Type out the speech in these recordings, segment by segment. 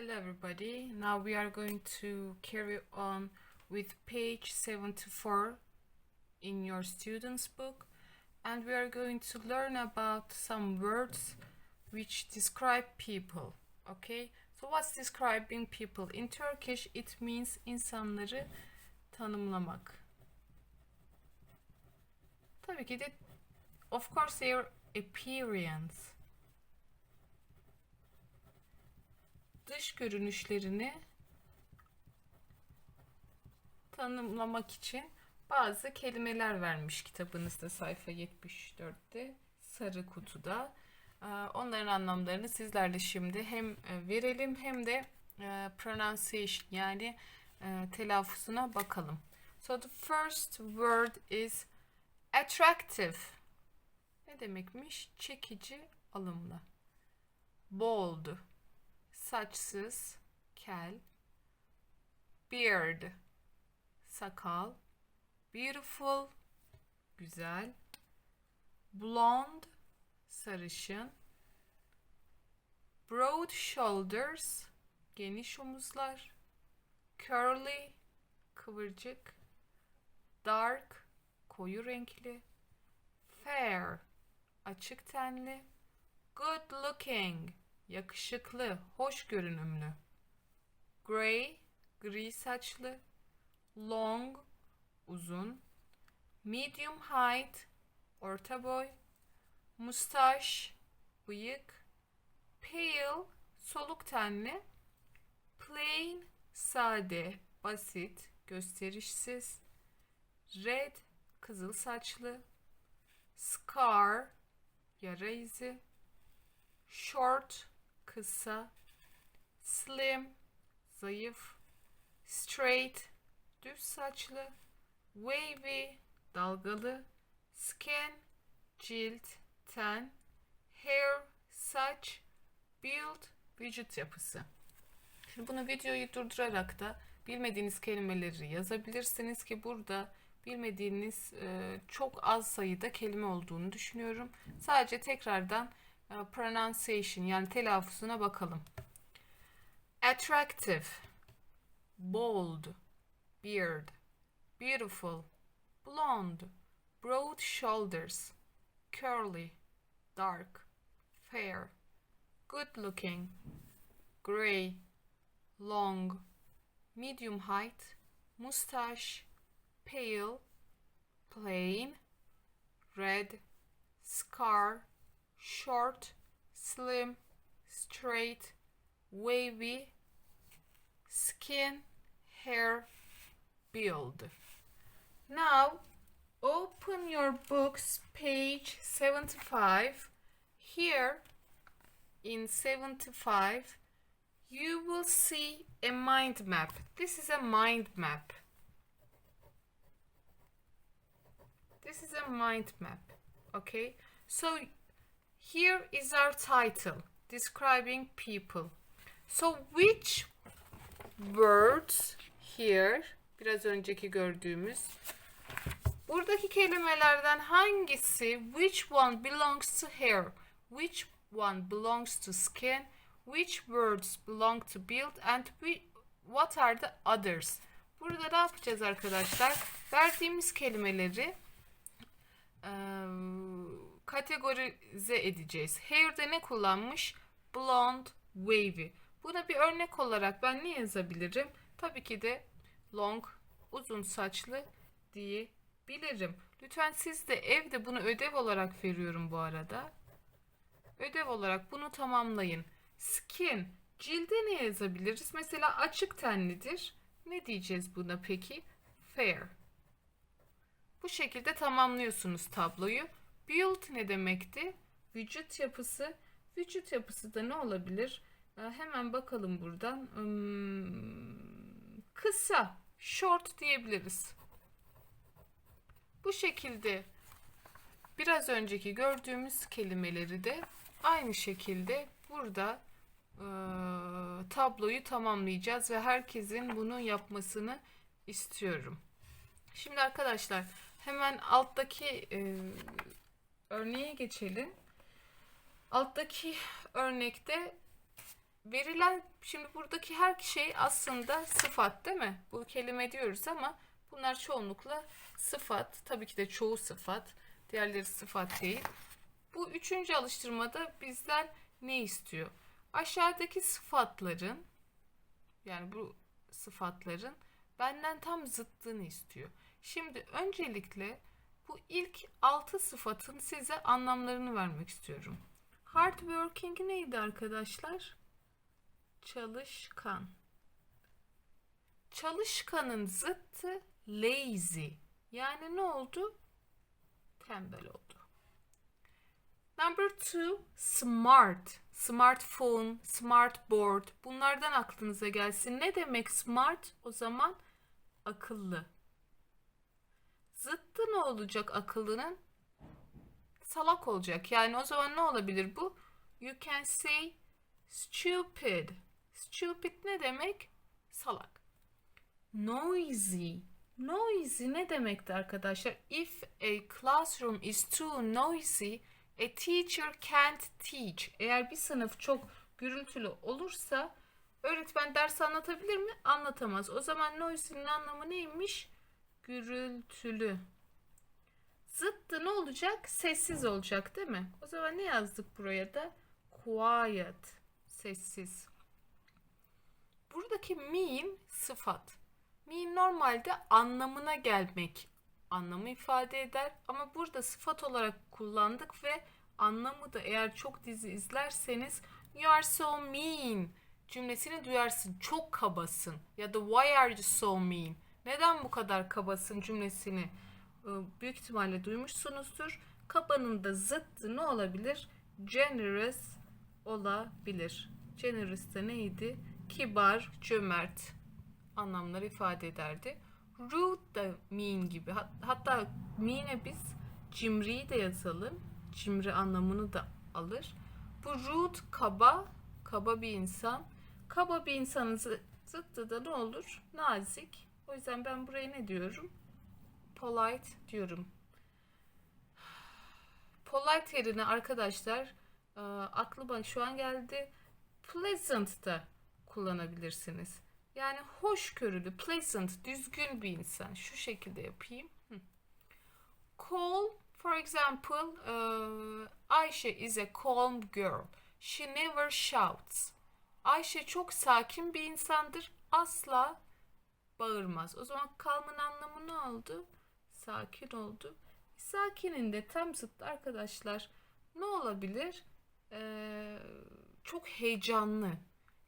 Hello everybody. Now we are going to carry on with page 74 in your student's book and we are going to learn about some words which describe people. Okay? So what's describing people? In Turkish it means insanları tanımlamak. Tabii ki de of course their appearance. Dış görünüşlerini tanımlamak için bazı kelimeler vermiş kitabınızda sayfa 74'te sarı kutuda. Ee, Onların anlamlarını sizlerle şimdi hem e, verelim hem de e, pronunciation yani e, telaffuzuna bakalım. So the first word is attractive. Ne demekmiş? Çekici, alımlı. Bold saçsız, kel, beard, sakal, beautiful, güzel, blonde, sarışın, broad shoulders, geniş omuzlar, curly, kıvırcık, dark, koyu renkli, fair, açık tenli, good looking, yakışıklı, hoş görünümlü. Grey, gri saçlı. Long, uzun. Medium height, orta boy. Mustache, bıyık. Pale, soluk tenli. Plain, sade, basit, gösterişsiz. Red, kızıl saçlı. Scar, yara izi. Short, kısa, slim, zayıf, straight, düz saçlı, wavy, dalgalı, skin, cilt, ten, hair, saç, build, vücut yapısı. Şimdi bunu videoyu durdurarak da bilmediğiniz kelimeleri yazabilirsiniz ki burada bilmediğiniz çok az sayıda kelime olduğunu düşünüyorum. Sadece tekrardan pronunciation yani telaffuzuna bakalım. Attractive, bold, beard, beautiful, blonde, broad shoulders, curly, dark, fair, good looking, gray, long, medium height, mustache, pale, plain, red, scar, short, slim, straight, wavy, skin, hair, build. Now, open your books, page 75. Here, in 75, you will see a mind map. This is a mind map. This is a mind map. Okay, so here is our title describing people. So which words here biraz önceki gördüğümüz buradaki kelimelerden hangisi which one belongs to hair, which one belongs to skin, which words belong to build and we, what are the others? Burada ne yapacağız arkadaşlar? Verdiğimiz kelimeleri eee, kategorize edeceğiz. Hair'de ne kullanmış? Blonde, wavy. Buna bir örnek olarak ben ne yazabilirim? Tabii ki de long, uzun saçlı diyebilirim. Lütfen siz de evde bunu ödev olarak veriyorum bu arada. Ödev olarak bunu tamamlayın. Skin, cilde ne yazabiliriz? Mesela açık tenlidir. Ne diyeceğiz buna peki? Fair. Bu şekilde tamamlıyorsunuz tabloyu. Build ne demekti? Vücut yapısı. Vücut yapısı da ne olabilir? Ee, hemen bakalım buradan. Hmm, kısa, short diyebiliriz. Bu şekilde biraz önceki gördüğümüz kelimeleri de aynı şekilde burada e, tabloyu tamamlayacağız ve herkesin bunu yapmasını istiyorum. Şimdi arkadaşlar hemen alttaki e, örneğe geçelim. Alttaki örnekte verilen şimdi buradaki her şey aslında sıfat değil mi? Bu kelime diyoruz ama bunlar çoğunlukla sıfat. Tabii ki de çoğu sıfat. Diğerleri sıfat değil. Bu üçüncü alıştırmada bizden ne istiyor? Aşağıdaki sıfatların yani bu sıfatların benden tam zıttını istiyor. Şimdi öncelikle bu ilk altı sıfatın size anlamlarını vermek istiyorum. Hardworking neydi arkadaşlar? Çalışkan. Çalışkanın zıttı lazy. Yani ne oldu? Tembel oldu. Number two, smart. Smartphone, smartboard. Bunlardan aklınıza gelsin. Ne demek smart? O zaman akıllı. Zıttı ne olacak akıllının? Salak olacak. Yani o zaman ne olabilir bu? You can say stupid. Stupid ne demek? Salak. Noisy. Noisy ne demekti arkadaşlar? If a classroom is too noisy, a teacher can't teach. Eğer bir sınıf çok gürültülü olursa öğretmen ders anlatabilir mi? Anlatamaz. O zaman noisy'nin anlamı neymiş? Gürültülü. Zıttı ne olacak? Sessiz olacak değil mi? O zaman ne yazdık buraya da? Quiet. Sessiz. Buradaki mean sıfat. Mean normalde anlamına gelmek anlamı ifade eder ama burada sıfat olarak kullandık ve anlamı da eğer çok dizi izlerseniz you are so mean cümlesini duyarsın. Çok kabasın ya da why are you so mean? Neden bu kadar kabasın cümlesini e, büyük ihtimalle duymuşsunuzdur. Kabanın da zıttı ne olabilir? Generous olabilir. Generous da neydi? Kibar, cömert anlamları ifade ederdi. Rude da mean gibi. Hat- Hatta mean'e biz cimriyi de yazalım. Cimri anlamını da alır. Bu rude kaba, kaba bir insan. Kaba bir insanın zı- zıttı da ne olur? Nazik. O yüzden ben buraya ne diyorum? Polite diyorum. Polite yerine arkadaşlar e, aklıma şu an geldi. Pleasant da kullanabilirsiniz. Yani hoşgörülü, pleasant, düzgün bir insan. Şu şekilde yapayım. Hı. Calm, for example, uh, Ayşe is a calm girl. She never shouts. Ayşe çok sakin bir insandır. Asla bağırmaz. O zaman calm'ın anlamı ne oldu? Sakin oldu. Sakinin de tam zıttı arkadaşlar. Ne olabilir? Ee, çok heyecanlı.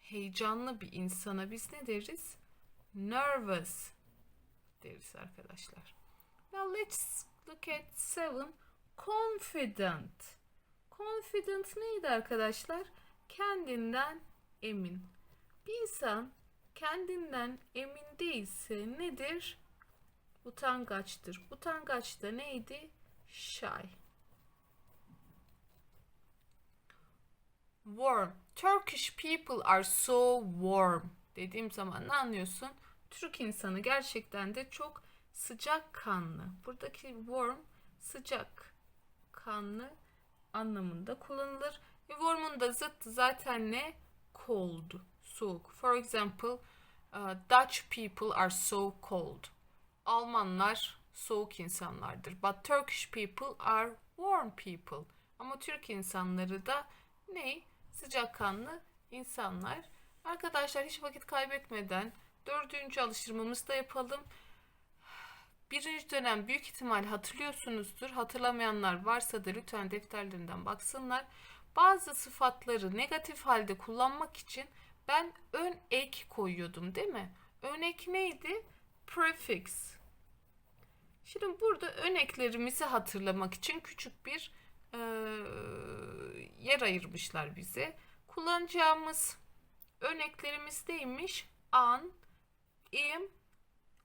Heyecanlı bir insana biz ne deriz? Nervous deriz arkadaşlar. Now let's look at seven. Confident. Confident neydi arkadaşlar? Kendinden emin. Bir insan kendinden emin değilse nedir? Utangaçtır. Utangaç da neydi? Shy. Warm. Turkish people are so warm. Dediğim zaman ne anlıyorsun? Türk insanı gerçekten de çok sıcak kanlı. Buradaki warm sıcak kanlı anlamında kullanılır. Ve warm'un da zıttı zaten ne? Cold. Soğuk. For example, uh, Dutch people are so cold. Almanlar soğuk insanlardır. But Turkish people are warm people. Ama Türk insanları da ne? Sıcakkanlı insanlar. Arkadaşlar hiç vakit kaybetmeden dördüncü alıştırmamızı da yapalım. Birinci dönem büyük ihtimal hatırlıyorsunuzdur. Hatırlamayanlar varsa da lütfen defterlerinden baksınlar. Bazı sıfatları negatif halde kullanmak için ben ön ek koyuyordum değil mi? Ön ek neydi? Prefix. Şimdi burada ön eklerimizi hatırlamak için küçük bir e, yer ayırmışlar bize. Kullanacağımız örneklerimiz neymiş? An, im,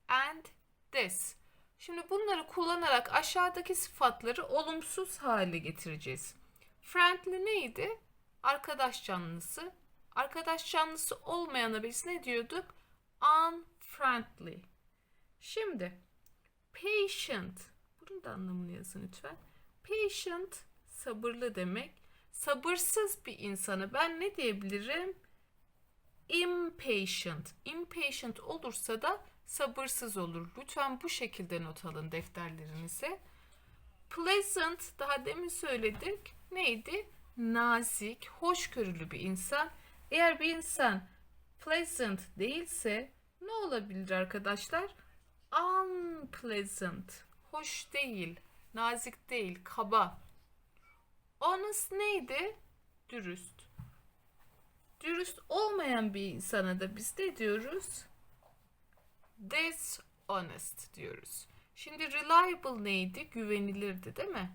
and, this. Şimdi bunları kullanarak aşağıdaki sıfatları olumsuz hale getireceğiz. Friendly neydi? Arkadaş canlısı. Arkadaş canlısı olmayana biz ne diyorduk? Unfriendly. Şimdi patient. Bunun da anlamını yazın lütfen. Patient sabırlı demek. Sabırsız bir insanı ben ne diyebilirim? impatient. Impatient olursa da sabırsız olur. Lütfen bu şekilde not alın defterlerinize. Pleasant daha demin söyledik. Neydi? Nazik, hoşgörülü bir insan. Eğer bir insan pleasant değilse ne olabilir arkadaşlar? Unpleasant. Hoş değil, nazik değil, kaba. Honest neydi? Dürüst. Dürüst olmayan bir insana da biz ne diyoruz? Dishonest diyoruz. Şimdi reliable neydi? Güvenilirdi değil mi?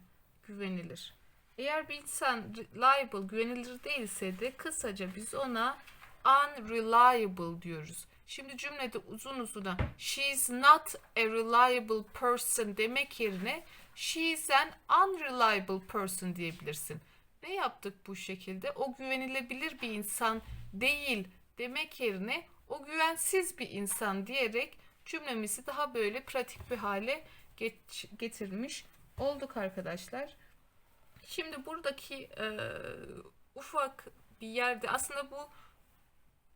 Güvenilir. Eğer bir insan reliable, güvenilir değilse de kısaca biz ona unreliable diyoruz. Şimdi cümlede uzun uzuna she is not a reliable person demek yerine she is an unreliable person diyebilirsin. Ne yaptık bu şekilde? O güvenilebilir bir insan değil demek yerine o güvensiz bir insan diyerek cümlemizi daha böyle pratik bir hale geç- getirmiş olduk arkadaşlar. Şimdi buradaki e, ufak bir yerde aslında bu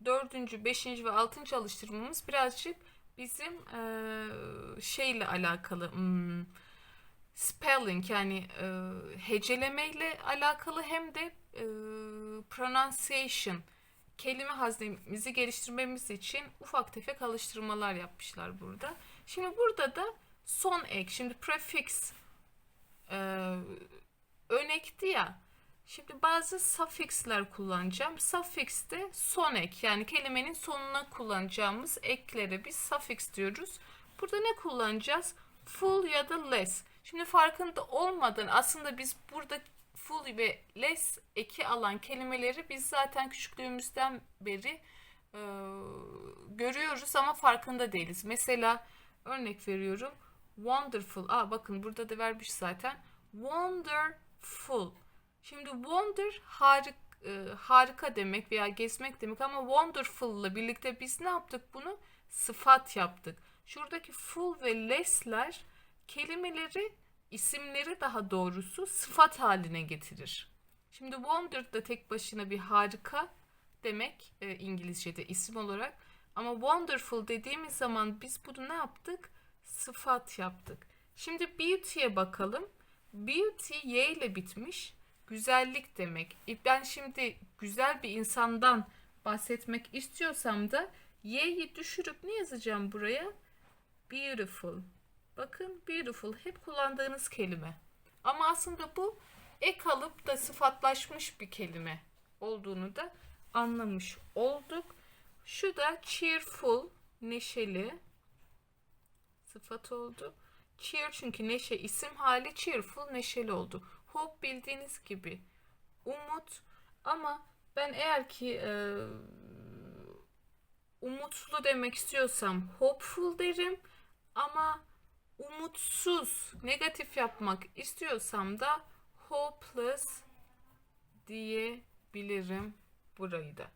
dördüncü, beşinci ve altıncı alıştırmamız birazcık bizim e, şeyle alakalı. hmm, spelling yani e, hecelemeyle alakalı hem de e, pronunciation kelime haznemizi geliştirmemiz için ufak tefek alıştırmalar yapmışlar burada. Şimdi burada da son ek. Şimdi prefix e, örnekti ya. Şimdi bazı suffixler kullanacağım. Suffix de son ek yani kelimenin sonuna kullanacağımız eklere biz suffix diyoruz. Burada ne kullanacağız? Full ya da less. Şimdi farkında olmadan aslında biz burada full ve less eki alan kelimeleri biz zaten küçüklüğümüzden beri e, görüyoruz ama farkında değiliz. Mesela örnek veriyorum. Wonderful. Aa bakın burada da vermiş zaten. Wonderful. Şimdi wonder harik, e, harika demek veya gezmek demek ama wonderful ile birlikte biz ne yaptık bunu? Sıfat yaptık. Şuradaki full ve less'ler kelimeleri, isimleri daha doğrusu sıfat haline getirir. Şimdi wonder da tek başına bir harika demek e, İngilizce'de isim olarak. Ama wonderful dediğimiz zaman biz bunu ne yaptık? Sıfat yaptık. Şimdi beauty'ye bakalım. Beauty y ile bitmiş. Güzellik demek. Ben şimdi güzel bir insandan bahsetmek istiyorsam da y'yi düşürüp ne yazacağım buraya? Beautiful. Bakın beautiful hep kullandığınız kelime. Ama aslında bu ek alıp da sıfatlaşmış bir kelime olduğunu da anlamış olduk. Şu da cheerful, neşeli sıfat oldu. Cheer çünkü neşe isim hali cheerful neşeli oldu. Hope bildiğiniz gibi umut ama ben eğer ki e, umutlu demek istiyorsam hopeful derim ama umutsuz negatif yapmak istiyorsam da hopeless diyebilirim burayı da.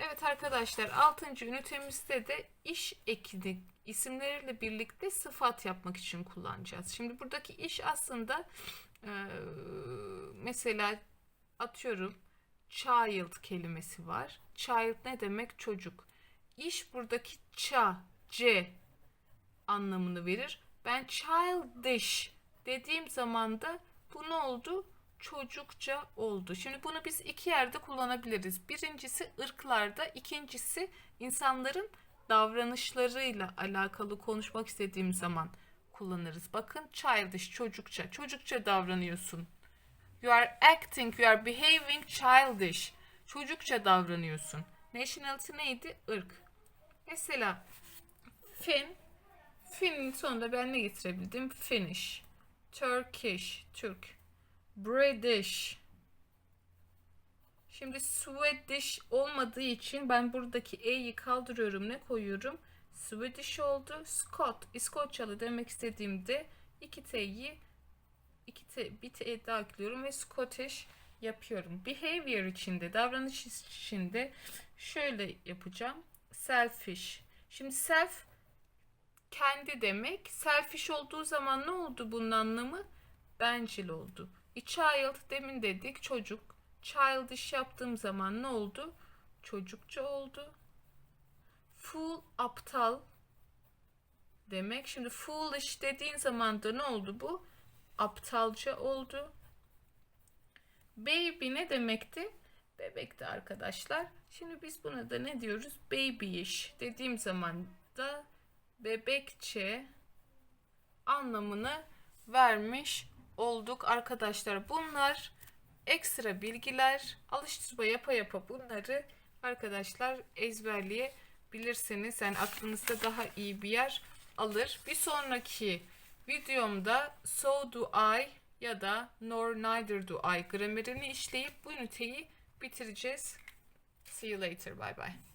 Evet arkadaşlar 6. ünitemizde de iş ekini isimleriyle birlikte sıfat yapmak için kullanacağız. Şimdi buradaki iş aslında e, mesela atıyorum child kelimesi var. Child ne demek? Çocuk. İş buradaki ça, c anlamını verir. Ben childish dediğim zaman da bu ne oldu? Çocukça oldu. Şimdi bunu biz iki yerde kullanabiliriz. Birincisi ırklarda, ikincisi insanların davranışlarıyla alakalı konuşmak istediğim zaman kullanırız. Bakın childish, çocukça. Çocukça davranıyorsun. You are acting, you are behaving childish. Çocukça davranıyorsun. Nationality neydi? Irk. Mesela Fin. Fin'in sonunda ben ne getirebildim? Finnish. Turkish. Türk. British. Şimdi Swedish olmadığı için ben buradaki E'yi kaldırıyorum. Ne koyuyorum? Swedish oldu. Scot, İskoçyalı demek istediğimde iki T'yi iki T, bir T daha ekliyorum ve Scottish yapıyorum. Behavior içinde, davranış içinde şöyle yapacağım. Selfish. Şimdi self kendi demek. Selfish olduğu zaman ne oldu bunun anlamı? Bencil oldu. A child demin dedik çocuk. Childish yaptığım zaman ne oldu? çocukça oldu. Fool aptal demek. Şimdi foolish dediğin zaman da ne oldu bu? Aptalca oldu. Baby ne demekti? Bebekti arkadaşlar. Şimdi biz buna da ne diyoruz? Babyish dediğim zaman da bebekçe anlamını vermiş olduk arkadaşlar. Bunlar ekstra bilgiler. Alıştırma yapa yapa bunları arkadaşlar ezberleyebilirsiniz. Yani aklınızda daha iyi bir yer alır. Bir sonraki videomda so do I ya da nor neither do I gramerini işleyip bu üniteyi bitireceğiz. See you later. Bye bye.